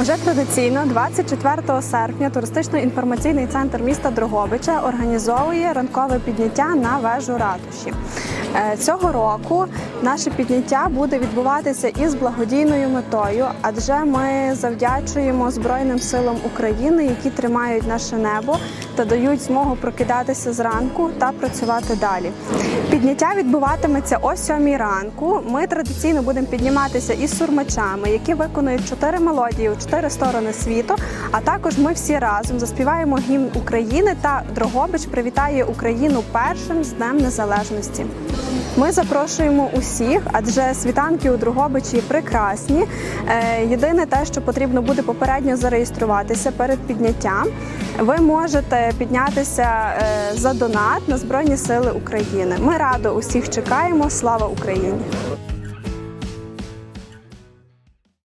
Уже традиційно 24 серпня туристично-інформаційний центр міста Дрогобича організовує ранкове підняття на вежу ратуші. Е, Цього року наше підняття буде відбуватися із благодійною метою, адже ми завдячуємо Збройним силам України, які тримають наше небо та дають змогу прокидатися зранку та працювати далі. Підняття відбуватиметься о 7 ранку. Ми традиційно будемо підніматися із сурмачами, які виконують чотири мелодії у чотири сторони світу. А також ми всі разом заспіваємо гімн України та Дрогобич привітає Україну першим з Днем Незалежності. Ми запрошуємо усіх, адже світанки у Дрогобичі прекрасні. Е, Єдине те, що потрібно буде попередньо зареєструватися перед підняттям. Ви можете піднятися е, за донат на Збройні Сили України. Ми радо усіх чекаємо. Слава Україні!